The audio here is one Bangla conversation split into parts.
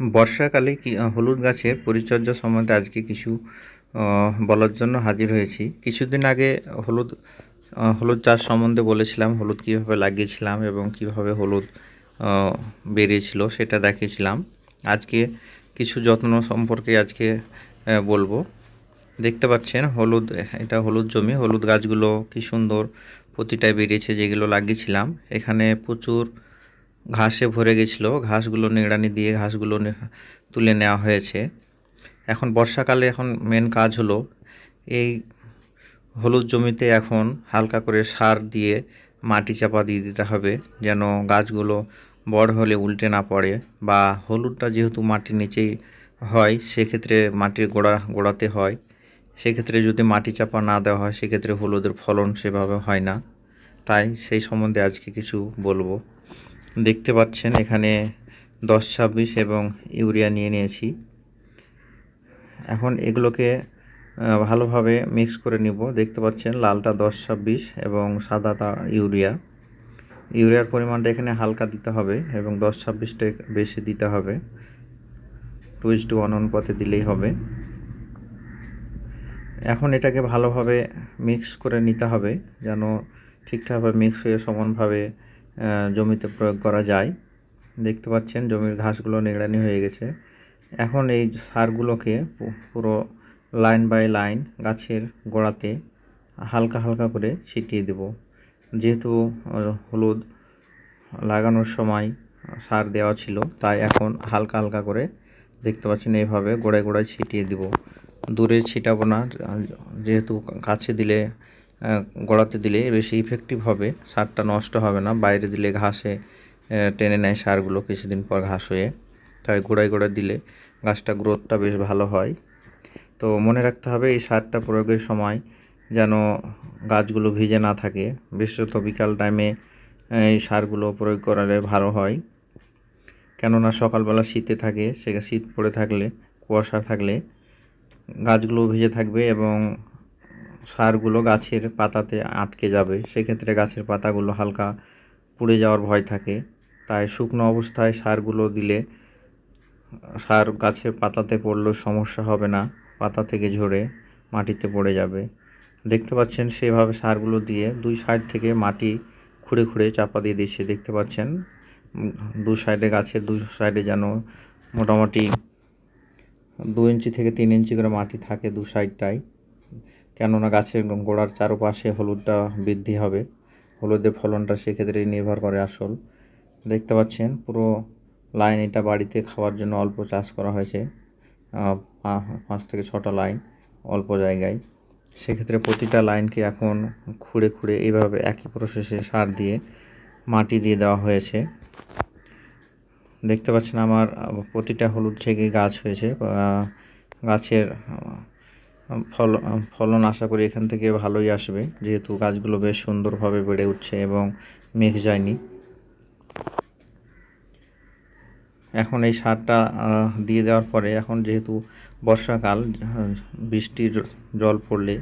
বর্ষাকালে কি হলুদ গাছের পরিচর্যা সম্বন্ধে আজকে কিছু বলার জন্য হাজির হয়েছি। কিছুদিন আগে হলুদ হলুদ চাষ সম্বন্ধে বলেছিলাম, হলুদ কীভাবে লাগিয়েছিলাম এবং কীভাবে হলুদ বেরিয়েছিল সেটা দেখিয়েছিলাম। আজকে কিছু যত্ন সম্পর্কে আজকে বলব। দেখতে পাচ্ছেন হলুদ, এটা হলুদ জমি, হলুদ গাছগুলো কি সুন্দর প্রতিটায় বেরিয়েছে যেগুলো লাগিয়েছিলাম। এখানে প্রচুর ঘাসে ভরে গেছিল। ঘাসগুলো নিড়ানি দিয়ে ঘাসগুলো তুলে নেওয়া হয়েছে। এখন বর্ষাকালে এখন মেন কাজ হলো এই হলুদ জমিতে এখন হালকা করে সার দিয়ে মাটি চাপা দিয়ে দিতে হবে, যেন গাছগুলো বড় হলে উল্টে না পড়ে বা হলুদটা যেহেতু মাটির নিচেই হয়, সেক্ষেত্রে মাটির গোড়া, গোড়াতে হয়। সেক্ষেত্রে যদি মাটি চাপা না দেওয়া হয়, সেক্ষেত্রে হলুদের ফলন সেভাবে হয় না। তাই সেই সম্বন্ধে আজকে কিছু বলব। দেখতে পাচ্ছেন, এখানে দশ, ছাব্বিশ এবং ইউরিয়া নিয়ে নিয়েছি। এখন এগুলোকে ভালোভাবে মিক্স করে নিব। দেখতে পাচ্ছেন, লালটা দশ, ছাব্বিশ এবং সাদাটা ইউরিয়া। ইউরিয়ার পরিমাণটা এখানে হালকা দিতে হবে এবং দশ, ছাব্বিশটা বেশি দিতে হবে। টু ইস টু ওয়ান অনুপাতে দিলেই হবে। এখন এটাকে ভালোভাবে মিক্স করে নিতে হবে, যেন ঠিকঠাকভাবে মিক্স হয়ে সমানভাবে জমিতে প্রয়োগ করা যায়। দেখতে পাচ্ছেন জমির ঘাসগুলো নিড়ানি হয়ে গেছে। এখন এই সারগুলোকে পুরো লাইন বাই লাইন গাছের গোড়াতে হালকা হালকা করে ছিটিয়ে দেব। যেহেতু হলুদ লাগানোর সময় সার দেওয়া ছিল, তাই এখন হালকা হালকা করে দেখতে পাচ্ছেন এইভাবে গোড়ায় গোড়ায় ছিটিয়ে দিব। দূরে ছিটাবো না, যেহেতু কাছে দিলে গোড়াতে দিলে বেশি ইফেক্টিভ হবে, সারটা নষ্ট হবে না। বাইরে দিলে ঘাসে টেনে নেয় সারগুলো কিছুদিন পর ঘাস হয়ে। তাই গোড়ায় গোড়ায় দিলে গাছটা গ্রোথটা বেশ ভালো হয়। তো মনে রাখতে হবে, এই সারটা প্রয়োগের সময় যেন গাছগুলো ভিজে না থাকে। বিশেষত বিকাল টাইমে এই সারগুলো প্রয়োগ করালে ভালো হয়। কেননা সকালবেলা শীতে থাকে, সে শীত পড়ে থাকলে, কুয়াশা থাকলে গাছগুলো ভিজে থাকবে এবং সারগুলো গাছের পাতাতে আটকে যাবে। সেক্ষেত্রে গাছের পাতাগুলো হালকা পুড়ে যাওয়ার ভয় থাকে। তাই শুকনো অবস্থায় সারগুলো দিলে, সার গাছের পাতাতে পড়লেও সমস্যা হবে না। পাতা থেকে ঝরে মাটিতে পড়ে যাবে। দেখতে পাচ্ছেন সেভাবে সারগুলো দিয়ে দুই সাইড থেকে মাটি খুঁড়ে খুঁড়ে চাপা দিয়ে দিচ্ছে। দেখতে পাচ্ছেন, দু সাইডে গাছের দু সাইডে যেন মোটামুটি দু ইঞ্চি থেকে তিন ইঞ্চি করে মাটি থাকে দু সাইডটাই কেননা গাছের গোড়ার চারপাশে হলুদটা বৃদ্ধি হবে। হলুদের ফলনটা সেক্ষেত্রে নির্ভর করে আসল। দেখতে পাচ্ছেন, পুরো লাইন এটা বাড়িতে খাওয়ার জন্য অল্প চাষ করা হয়েছে। পাঁচ থেকে ছটা লাইন অল্প জায়গায়। সেক্ষেত্রে প্রতিটা লাইনকে এখন খুঁড়ে খুঁড়ে এইভাবে একই প্রসেসে সার দিয়ে মাটি দিয়ে দেওয়া হয়েছে। দেখতে পাচ্ছেন আমার প্রতিটা হলুদ থেকে গাছ হয়েছে। গাছের ফল ফলন আশা করি এখান থেকে ভালোই আসবে। যেহেতু গাছগুলো বেশ সুন্দরভাবে বেড়ে উঠছে এবং মেঘ যায়নি। এখন এই সারটা দিয়ে দেওয়ার পরে এখন যেহেতু বর্ষাকাল বৃষ্টির জল পড়লে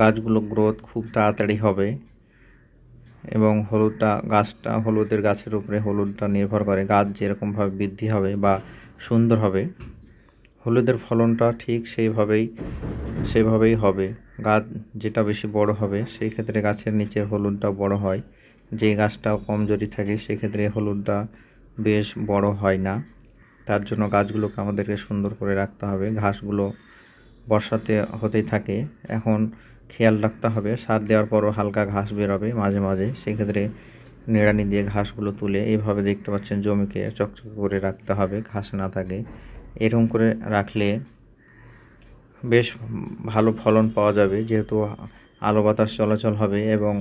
গাছগুলো গ্রোথ খুব তাড়াতাড়ি হবে এবং হলুদটা, গাছটা, হলুদের গাছের উপরে হলুদটা নির্ভর করে গাছ যেরকমভাবে বৃদ্ধি হবে বা সুন্দর হবে। হলুদের ফলনটা ঠিক সেইভাবেই সেভাবেই হবে। গাছ যেটা বেশি বড় হবে, সেই ক্ষেত্রে গাছের নিচে হলুদটা বড় হয়। যে গাছটা কমজোরি থাকে সেক্ষেত্রে হলুদটা বেশ বড় হয় না। তার জন্য গাছগুলোকে আমাদেরকে সুন্দর করে রাখতে হবে। ঘাসগুলো বর্ষাতে হতেই থাকে। এখন খেয়াল রাখতে হবে। সার দেওয়ার পরও হালকা ঘাস বেরোবে মাঝে মাঝে। সেক্ষেত্রে নিড়ানি দিয়ে ঘাসগুলো তুলে এইভাবে দেখতে পাচ্ছেন জমিকে চকচকে করে রাখতে হবে। ঘাস না থাকে। এরকম করে রাখলে বেশ ভালো ফলন পাওয়া যাবে, যেহেতু আলো বাতাস চলাচল হবে এবং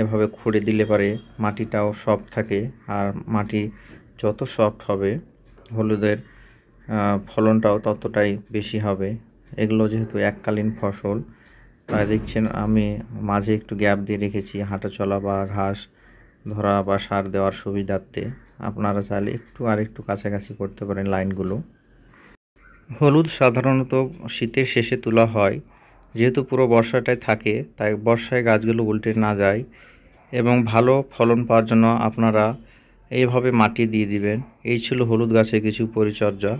এভাবে খুঁড়ে দিলে পারে মাটিটাও সফট থাকে আর মাটি যত সফট হবে, হলুদের ফলনটাও ততটাই বেশি হবে। এগুলো যেহেতু এককালীন ফসল, তাই দেখছেন আমি মাঝে একটু গ্যাপ দিয়ে রেখেছি হাঁটা চলা বা ঘাস ধরা বা সার দেওয়ার সুবিধার্থে। আপনারা চাইলে একটু আর একটু কাছাকাছি করতে পারেন লাইনগুলো হলুদ সাধারণত শীতের শেষে তোলা হয়। যেহেতু পুরো বর্ষাটাই থাকে, তাই বর্ষায় গাছগুলো উল্টে না যায় এবং ভালো ফলন পাওয়ার জন্য আপনারা এইভাবে মাটি দিয়ে দিবেন। এই ছিল হলুদ গাছের কিছু পরিচর্যা।